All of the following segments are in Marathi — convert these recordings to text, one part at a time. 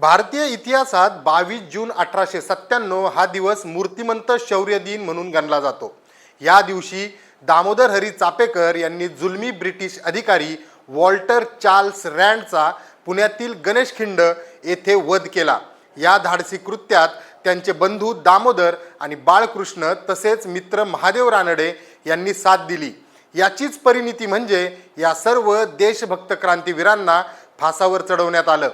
भारतीय इतिहासात बावीस जून अठराशे सत्त्याण्णव हा दिवस मूर्तिमंत शौर्य दिन म्हणून गणला जातो. या दिवशी दामोदर हरी चापेकर यांनी जुलमी ब्रिटिश अधिकारी वॉल्टर चार्ल्स रँडचा पुण्यातील गणेशखिंड येथे वध केला. या धाडसी कृत्यात त्यांचे बंधू दामोदर आणि बाळकृष्ण तसेच मित्र महादेव रानडे यांनी साथ दिली. याचीच परिणिती म्हणजे या सर्व देशभक्त क्रांतीवीरांना फासावर चढवण्यात आलं.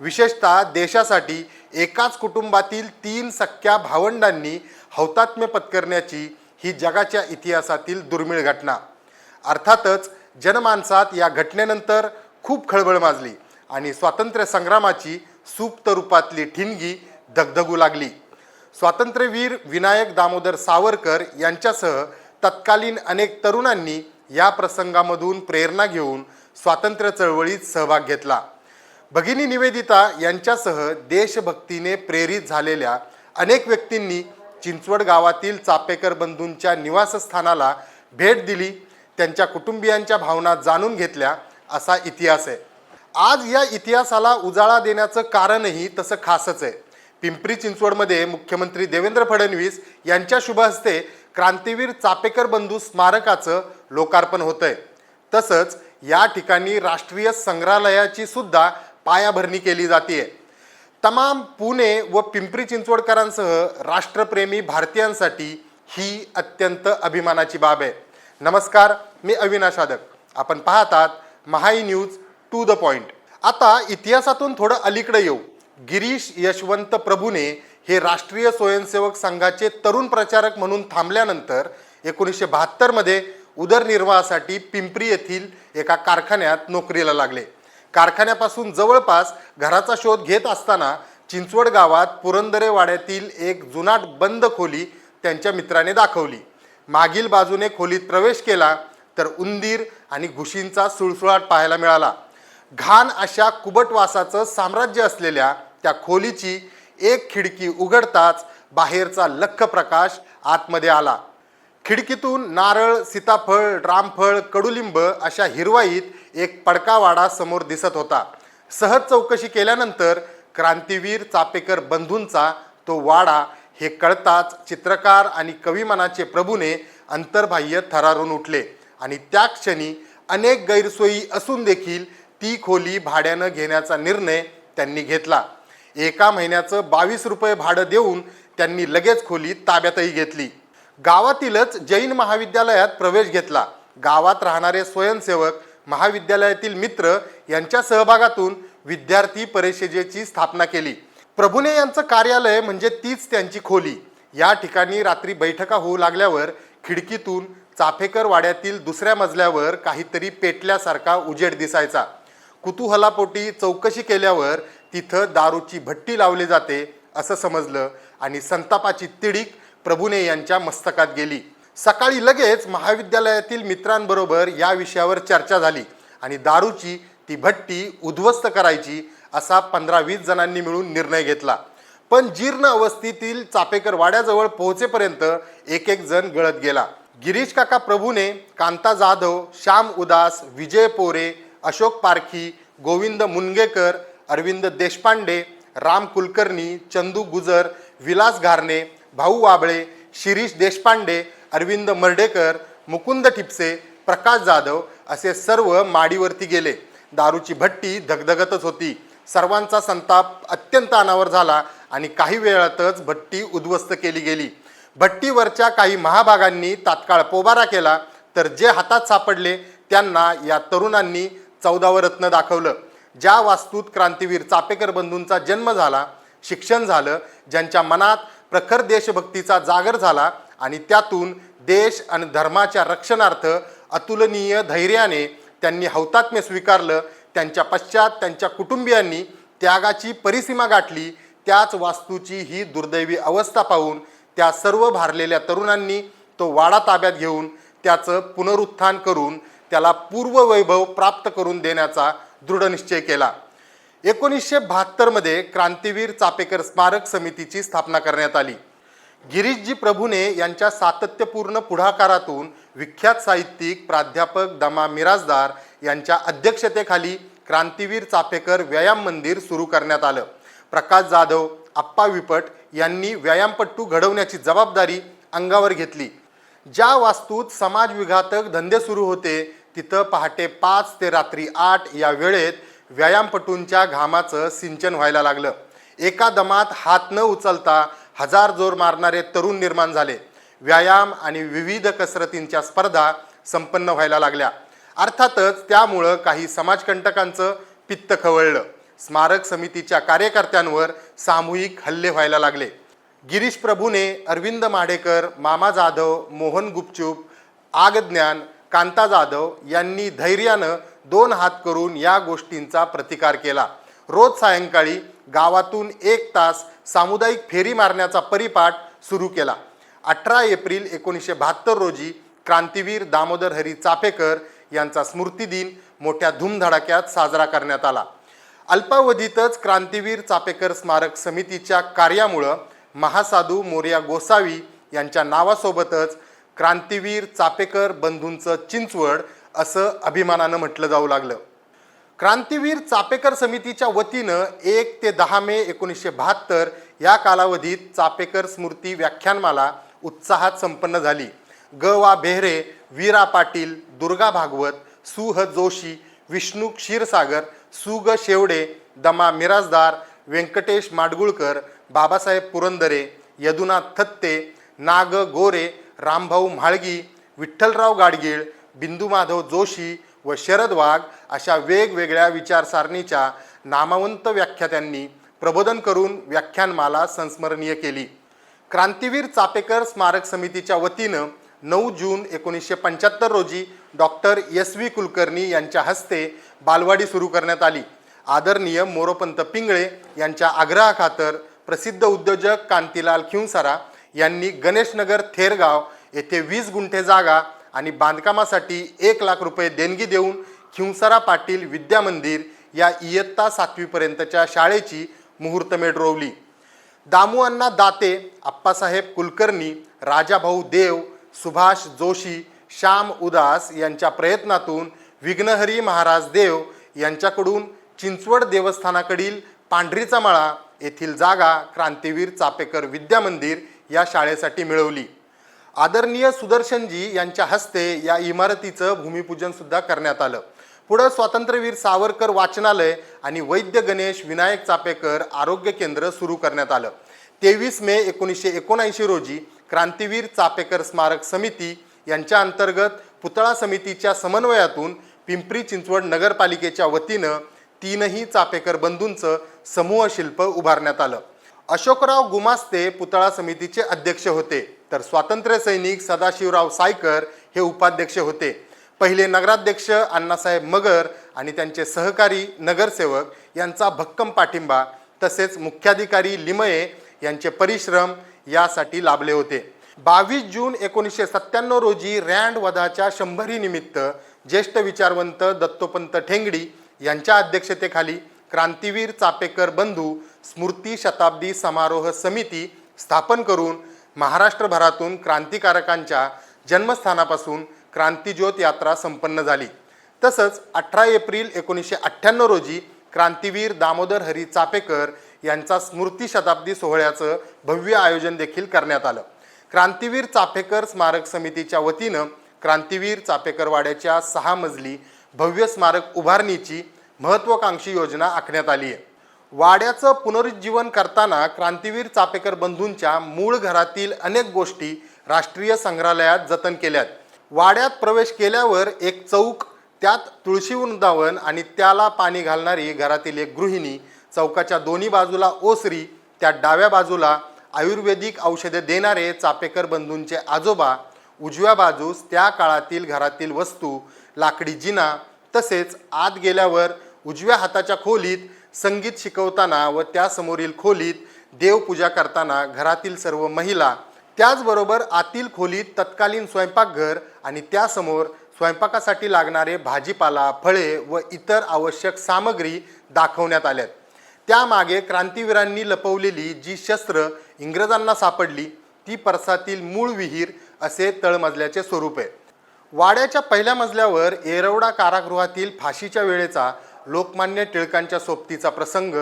विशेषतः देशासाठी एकाच कुटुंबातील तीन सख्या भावंडांनी हौतात्म्य पत्करण्याची ही जगाच्या इतिहासातील दुर्मिळ घटना. अर्थातच जनमानसात या घटनेनंतर खूप खळबळ माजली आणि स्वातंत्र्य संग्रामाची सुप्त रूपातली ठिणगी धगधगू लागली. स्वातंत्र्यवीर विनायक दामोदर सावरकर यांच्यासह तत्कालीन अनेक तरुणांनी या प्रसंगामधून प्रेरणा घेऊन स्वातंत्र्य चळवळीत सहभाग घेतला. भगिनी निवेदिता यांच्यासह देशभक्तीने प्रेरित झालेल्या अनेक व्यक्तींनी चिंचवड गावातील चापेकर बंधूंच्या निवासस्थानाला भेट दिली त्यांच्या कुटुंबियांच्या भावना जाणून घेतल्या असा इतिहास आहे. आज या इतिहासाला उजाळा देण्याचं कारणही तसं खासच आहे. पिंपरी चिंचवडमध्ये मुख्यमंत्री देवेंद्र फडणवीस यांच्या शुभ हस्ते क्रांतीवीर चापेकर बंधू स्मारकाचं लोकार्पण होतंय. तसंच या ठिकाणी राष्ट्रीय संग्रहालयाची सुद्धा पायाभरणी केली जाते तमाम पुणे व पिंपरी चिंचवडकरांसह राष्ट्रप्रेमी भारतीयांसाठी ही अत्यंत अभिमानाची बाब आहे. नमस्कार मी अविनाश आदक. आपण पाहतात Mahai news to the point. आता इतिहासातून थोडं अलीकडे येऊ. गिरीश यशवंत प्रभूने हे राष्ट्रीय स्वयंसेवक संघाचे तरुण प्रचारक म्हणून थांबल्यानंतर एकोणीसशे बहात्तरमध्ये उदरनिर्वाहासाठी पिंपरी येथील एका कारखान्यात नोकरीला लागले. कारखान्यापासून जवळपास घराचा शोध घेत असताना चिंचवड गावात पुरंदरे वाड्यातील एक जुनाट बंद खोली त्यांच्या मित्राने दाखवली. मागील बाजूने खोलीत प्रवेश केला तर उंदीर आणि घुशींचा सुळसुळाट पाहायला मिळाला. घाण अशा कुबटवासाचं साम्राज्य असलेल्या त्या खोलीची एक खिडकी उघडताच बाहेरचा लख प्रकाश आतमध्ये आला. खिडकीतून नारळ सीताफळ रामफळ कडुलिंब अशा हिरवाईत एक पडकावाडा समोर दिसत होता. सहज चौकशी केल्यानंतर क्रांतीवीर चापेकर बंधूंचा तो वाडा हे कळताच चित्रकार आणि कविमनाचे प्रभूने अंतर्बाह्य थरारून उठले आणि त्या क्षणी अनेक गैरसोयी असून देखील ती खोली भाड्यानं घेण्याचा निर्णय त्यांनी घेतला. एका महिन्याचं बावीस रुपये भाडं देऊन त्यांनी लगेच खोली ताब्यातही घेतली. गावातीलच जैन महाविद्यालयात प्रवेश घेतला. गावात राहणारे स्वयंसेवक महाविद्यालयातील मित्र यांच्या सहभागातून विद्यार्थी परिषदेची स्थापना केली. प्रभुने यांचं कार्यालय म्हणजे तीच त्यांची खोली. या ठिकाणी रात्री बैठका होऊ लागल्यावर खिडकीतून चाफेकर वाड्यातील दुसऱ्या मजल्यावर काहीतरी पेटल्यासारखा उजेड दिसायचा. कुतूहलापोटी चौकशी केल्यावर तिथं दारूची भट्टी लावली जाते असं समजलं आणि संतापाची तिडीक प्रभुने यांच्या मस्तकात गेली. सकाळी लगेच महाविद्यालयातील मित्रांबरोबर या विषयावर चर्चा झाली आणि दारूची ती भट्टी उद्ध्वस्त करायची असा पंधरा वीस जणांनी मिळून निर्णय घेतला. पण जीर्ण अवस्थेतील चापेकर वाड्याजवळ पोहोचेपर्यंत एक एक जण गळत गेला. गिरीश काका प्रभूने कांता जाधव श्याम उदास विजय पोरे अशोक पारखी गोविंद मुनगेकर अरविंद देशपांडे राम कुलकर्णी चंदू गुजर विलास घारणे भाऊ वाबळे शिरीष देशपांडे अरविंद मर्डेकर मुकुंद ठिपसे प्रकाश जाधव असे सर्व माडीवरती गेले. दारूची भट्टी धगधगतच होती. सर्वांचा संताप अत्यंत अनावर झाला आणि काही वेळातच भट्टी उद्ध्वस्त केली गेली. भट्टीवरच्या काही महाभागांनी तात्काळ पोबारा केला तर जे हातात सापडले त्यांना या तरुणांनी चौदावं रत्न दाखवलं. ज्या वास्तूत क्रांतीवीर चापेकर बंधूंचा जन्म झाला शिक्षण झालं ज्यांच्या मनात प्रखर देशभक्तीचा जागर झाला आणि त्यातून देश आणि धर्माच्या रक्षणार्थ अतुलनीय धैर्याने त्यांनी हौतात्म्य स्वीकारलं त्यांच्या पश्चात त्यांच्या कुटुंबियांनी त्यागाची परिसीमा गाठली त्याच वास्तूची ही दुर्दैवी अवस्था पाहून त्या सर्व भारलेल्या तरुणांनी तो वाडा ताब्यात घेऊन त्याचं पुनरुत्थान करून त्याला पूर्ववैभव प्राप्त करून देण्याचा दृढनिश्चय केला. एकोणीसशे बहात्तरमध्ये क्रांतीवीर चापेकर स्मारक समितीची स्थापना करण्यात आली. गिरीशजी प्रभूने यांच्या सातत्यपूर्ण पुढाकारातून विख्यात साहित्यिक प्राध्यापक दमा मिराजदार यांच्या अध्यक्षतेखाली क्रांतीवीर चापेकर व्यायाम मंदिर सुरू करण्यात आलं. प्रकाश जाधव आप्पा विपट यांनी व्यायामपट्टू घडवण्याची जबाबदारी अंगावर घेतली. ज्या वास्तूत समाजविघातक धंदे सुरू होते तिथं पहाटे पाच ते रात्री आठ या वेळेत व्यायामपटूंच्या घामाचं सिंचन व्हायला लागलं. एका दमात हात न उचलता हजार जोर मारणारे तरुण निर्माण झाले. व्यायाम आणि विविध कसरतींच्या स्पर्धा संपन्न व्हायला लागल्या. अर्थातच त्यामुळं काही समाजकंटकांचं पित्त खवळलं. स्मारक समितीच्या कार्यकर्त्यांवर सामूहिक हल्ले व्हायला लागले. गिरीश प्रभूने अरविंद माडेकर मामा जाधव मोहन गुपचूप आगज्ञान कांता जाधव यांनी धैर्यानं दोन हात करून या गोष्टींचा प्रतिकार केला. रोज सायंकाळी गावातून एक तास सामुदायिक फेरी मारण्याचा परिपाठ सुरू केला. अठरा एप्रिल एकोणीसशे बहात्तर रोजी क्रांतीवीर दामोदर हरी चापेकर यांचा स्मृतिदिन मोठ्या धूमधडाक्यात साजरा करण्यात आला. अल्पावधीतच क्रांतीवीर चापेकर स्मारक समितीच्या कार्यामुळं महासाधू मोर्या गोसावी यांच्या नावासोबतच क्रांतीवीर चापेकर बंधूंचं चिंचवड असं अभिमानानं म्हटलं जाऊ लागलं. क्रांतीवीर चापेकर समितीच्या वतीनं एक ते दहा मे एकोणीसशे बहात्तर या कालावधीत चापेकर स्मृती व्याख्यानमाला उत्साहात संपन्न झाली. ग वा बेहरे वीरा पाटील दुर्गा भागवत सुह जोशी विष्णू क्षीरसागर सुग शेवडे दमा मिराजदार व्यंकटेश माडगुळकर बाबासाहेब पुरंदरे यदुनाथ थत्ते नाग गोरे रामभाऊ म्हाळगी विठ्ठलराव गाडगीळ बिंदू माधव जोशी व शरद वाघ अशा वेगवेगळ्या विचारसारणीच्या नामवंत व्याख्यात्यांनी प्रबोधन करून व्याख्यानमाला संस्मरणीय केली. क्रांतीवीर चापेकर स्मारक समितीच्या वतीनं नऊ जून एकोणीसशे पंच्याहत्तर रोजी डॉक्टर एस व्ही कुलकर्णी यांच्या हस्ते बालवाडी सुरू करण्यात आली. आदरणीय मोरोपंत पिंगळे यांच्या आग्रहाखातर प्रसिद्ध उद्योजक कांतीलाल खिंसारा यांनी गणेशनगर थेरगाव येथे वीस गुंठे जागा आणि बांधकामासाठी एक लाख रुपये देणगी देऊन खिंसारा पाटील विद्या मंदिर या इयत्ता सातवीपर्यंतच्या शाळेची मुहूर्तमेढ रोवली. दामूअण्णा दाते आप्पासाहेब कुलकर्णी राजाभाऊ देव सुभाष जोशी श्याम उदास यांच्या प्रयत्नातून विघ्नहरी महाराज देव यांच्याकडून चिंचवड देवस्थानाकडील पांढरीचा मळा येथील जागा क्रांतीवीर चापेकर विद्या मंदिर या शाळेसाठी मिळवली. आदरणीय सुदर्शनजी यांच्या हस्ते या इमारतीचं भूमिपूजन सुद्धा करण्यात आलं. पुढं स्वातंत्र्यवीर सावरकर वाचनालय आणि वैद्य गणेश विनायक चापेकर आरोग्य केंद्र सुरू करण्यात आलं. तेवीस मे एकोणीसशे एकोणऐंशी रोजी क्रांतीवीर चापेकर स्मारक समिती यांच्या अंतर्गत पुतळा समितीच्या समन्वयातून पिंपरी चिंचवड नगरपालिकेच्या वतीनं तीनही चापेकर बंधूंचं समूह शिल्प उभारण्यात आलं. अशोकराव गुमास्ते पुतळा समितीचे अध्यक्ष होते. तर स्वातंत्र्य सैनिक सदाशिवराव सायकर हे उपाध्यक्ष होते. पहिले नगराध्यक्ष अण्णासाहेब मगर आणि त्यांचे सहकारी नगरसेवक यांचा भक्कम पाठिंबा तसेच मुख्याधिकारी लिमये यांचे परिश्रम यासाठी लाभले होते. बावीस जून एकोणीसशे सत्त्याण्णव रोजी रँड वधाच्या शंभरी निमित्त ज्येष्ठ विचारवंत दत्तोपंत ठेंगडी यांच्या अध्यक्षतेखाली क्रांतीवीर चापेकर बंधू स्मृती शताब्दी समारोह समिती स्थापन करून महाराष्ट्रभरातून क्रांतिकारकांच्या जन्मस्थानापासून क्रांतिज्योत यात्रा संपन्न झाली. तसंच अठरा एप्रिल एकोणीसशे अठ्ठ्याण्णव रोजी क्रांतीवीर दामोदर हरी चापेकर यांचा स्मृती शताब्दी सोहळ्याचं भव्य आयोजन देखील करण्यात आलं. क्रांतीवीर चापेकर स्मारक समितीच्या वतीनं क्रांतीवीर चापेकर वाड्याच्या सहा मजली भव्य स्मारक उभारणीची महत्त्वाकांक्षी योजना आखण्यात आली आहे. वाड्याचं पुनरुज्जीवन करताना क्रांतीवीर चापेकर बंधूंच्या मूळ घरातील अनेक गोष्टी राष्ट्रीय संग्रहालयात जतन केल्यात. वाड्यात प्रवेश केल्यावर एक चौक त्यात तुळशी वृंदावन आणि त्याला पाणी घालणारी घरातील एक गृहिणी चौकाच्या दोन्ही बाजूला ओसरी त्या डाव्या बाजूला आयुर्वेदिक औषधे देणारे चापेकर बंधूंचे आजोबा उजव्या बाजूस त्या काळातील घरातील वस्तू लाकडी जिना तसेच आत गेल्यावर उजव्या हाताच्या खोलीत संगीत शिकवताना व त्यासमोरील खोलीत देवपूजा करताना घरातील सर्व महिला त्याचबरोबर आतील खोलीत तत्कालीन स्वयंपाकघर आणि त्यासमोर स्वयंपाकासाठी लागणारे भाजीपाला फळे व इतर आवश्यक सामग्री दाखवण्यात आल्यात. त्यामागे क्रांतीवीरांनी लपवलेली जी शस्त्र इंग्रजांना सापडली ती परसातील मूळ विहीर असे तळमजल्याचे स्वरूप आहे. वाड्याच्या पहिल्या मजल्यावर येरवडा कारागृहातील फाशीच्या वेळेचा लोकमान्य टिळकांच्या सोबतीचा प्रसंग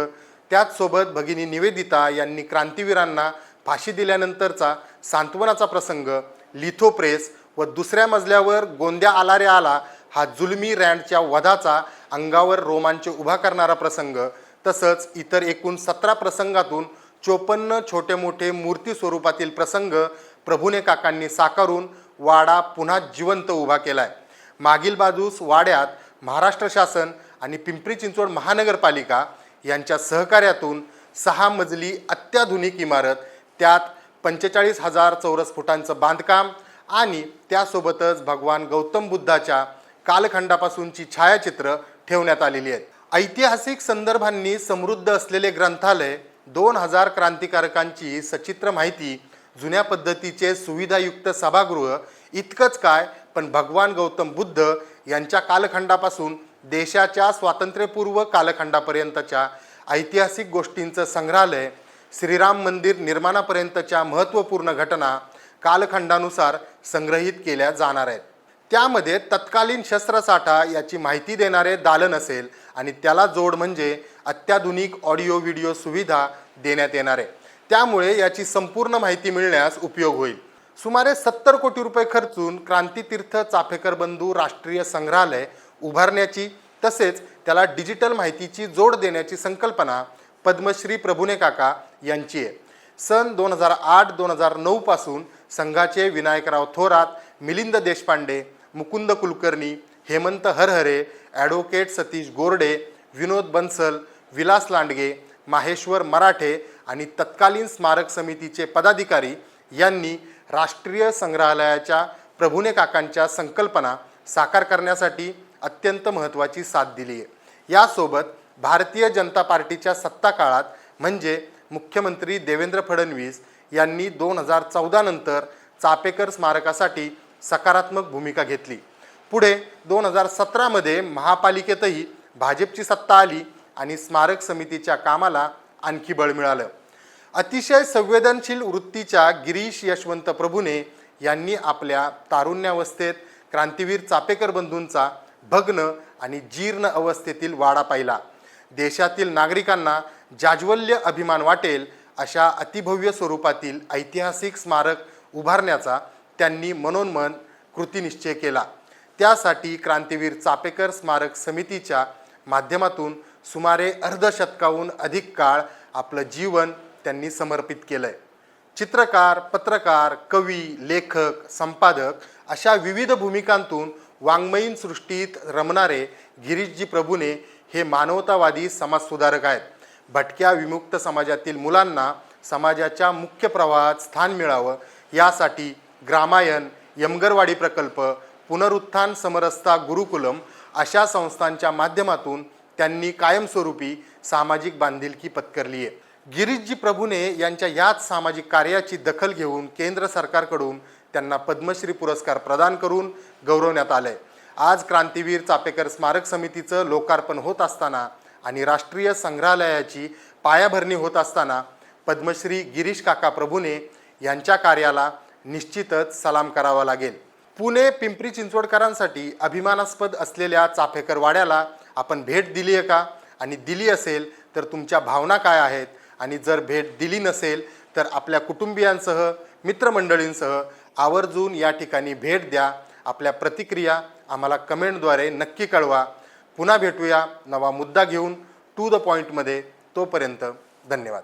त्याचसोबत भगिनी निवेदिता यांनी क्रांतीवीरांना फाशी दिल्यानंतरचा सांत्वनाचा प्रसंग लिथोप्रेस व दुसऱ्या मजल्यावर गोंद्या आला रे आला हा जुलमी रँडच्या वधाचा अंगावर रोमांच उभा करणारा प्रसंग तसंच इतर एकूण सतरा प्रसंगातून चोपन्न छोटे मोठे मूर्ती स्वरूपातील प्रसंग प्रभुने काकांनी साकारून वाडा पुन्हा जिवंत उभा केलाय. मागील बाजूस वाड्यात महाराष्ट्र शासन आणि पिंपरी चिंचवड महानगरपालिका यांच्या सहकार्यातून सहा मजली अत्याधुनिक इमारत त्यात पंचेचाळीस हजार चौरस फुटांचं बांधकाम आणि त्यासोबतच भगवान गौतम बुद्धाच्या कालखंडापासूनची छायाचित्र ठेवण्यात आलेली आहेत. ऐतिहासिक संदर्भांनी समृद्ध असलेले ग्रंथालय दोन हजार क्रांतिकारकांची सचित्र माहिती जुन्या पद्धतीचे सुविधायुक्त सभागृह इतकंच काय पण भगवान गौतम बुद्ध यांच्या कालखंडापासून देशाच्या स्वातंत्र्यपूर्व कालखंडापर्यंतच्या ऐतिहासिक गोष्टींचं संग्रहालय श्रीराम मंदिर निर्माणापर्यंतच्या महत्त्वपूर्ण घटना कालखंडानुसार संग्रहित केल्या जाणार आहेत. त्यामध्ये तत्कालीन शस्त्रसाठा याची माहिती देणारे दालन असेल आणि त्याला जोड म्हणजे अत्याधुनिक ऑडिओ व्हिडिओ सुविधा देण्यात येणार आहे. त्यामुळे याची संपूर्ण माहिती मिळण्यास उपयोग होईल. सुमारे सत्तर कोटी रुपये खर्चून क्रांतीतीर्थ चाफेकर बंधू राष्ट्रीय संग्रहालय उभारण्याची तसेच त्याला डिजिटल माहितीची जोड देण्याची संकल्पना पद्मश्री प्रभुने काका यांची आहे. सन दोन हजार आठ दोन हजार नऊपासून संघाचे विनायकराव थोरात मिलिंद देशपांडे मुकुंद कुलकर्णी हेमंत हरहरे ॲडव्होकेट सतीश गोरडे विनोद बन्सल विलास लांडगे माहेश्वर मराठे आणि तत्कालीन स्मारक समितीचे पदाधिकारी यांनी राष्ट्रीय संग्रहालयाच्या प्रभुने काकांच्या संकल्पना साकार करण्यासाठी अत्यंत महत्त्वाची साथ दिली आहे यासोबत भारतीय जनता पार्टीच्या सत्ता काळात म्हणजे मुख्यमंत्री देवेंद्र फडणवीस यांनी दोन हजार चौदा नंतर चापेकर स्मारकासाठी सकारात्मक भूमिका घेतली. पुढे दोन हजार सतरामध्ये महापालिकेतही भाजपची सत्ता आली आणि स्मारक समितीच्या कामाला आणखी बळ मिळालं. अतिशय संवेदनशील वृत्तीच्या गिरीश यशवंत प्रभूने यांनी आपल्या तारुण्यावस्थेत क्रांतीवीर चापेकर बंधूंचा भग्न आणि जीर्ण अवस्थेतील वाडा पाहिला. देशातील नागरिकांना जाज्वल्य अभिमान वाटेल अशा अतिभव्य स्वरूपातील ऐतिहासिक स्मारक उभारण्याचा त्यांनी मनोन्मन कृतीनिश्चय केला. त्यासाठी क्रांतीवीर चापेकर स्मारक समितीच्या माध्यमातून सुमारे अर्धशतकाहून अधिक काळ आपलं जीवन त्यांनी समर्पित केलंय. चित्रकार पत्रकार कवी लेखक संपादक अशा विविध भूमिकांतून वाङ्मयीन सृष्टीत रमणारे गिरीशजी प्रभूने हे मानवतावादी समाजसुधारक आहेत. भटक्या विमुक्त समाजातील मुलांना समाजाच्या मुख्य प्रवाहात स्थान मिळावं यासाठी ग्रामायण यमगरवाडी प्रकल्प पुनरुत्थान समरसता गुरुकुलम अशा संस्थांच्या माध्यमातून त्यांनी कायमस्वरूपी सामाजिक बांधिलकी पत्करली आहे. गिरीशजी प्रभूने यांच्या याच सामाजिक कार्याची दखल घेऊन केंद्र सरकारकडून त्यांना पद्मश्री पुरस्कार प्रदान करून गौरवण्यात आलं आहे आज क्रांतीवीर चापेकर स्मारक समितीचं लोकार्पण होत असताना आणि राष्ट्रीय संग्रहालयाची पायाभरणी होत असताना पद्मश्री गिरीश काका प्रभूने यांच्या कार्याला निश्चितच सलाम करावा लागेल. पुणे पिंपरी चिंचवडकरांसाठी अभिमानास्पद असलेल्या चाफेकर वाड्याला आपण भेट दिली आहे का? आणि दिली असेल तर तुमच्या भावना काय आहेत? आणि जर भेट दिली नसेल तर आपल्या कुटुंबियांसह मित्रमंडळींसह आवर्जून या ठिकाणी भेट द्या. आपल्या प्रतिक्रिया आम्हाला कमेंटद्वारे नक्की कळवा. पुन्हा भेटूया नवा मुद्दा घेऊन. टू द पॉईंटमध्ये तोपर्यंत धन्यवाद.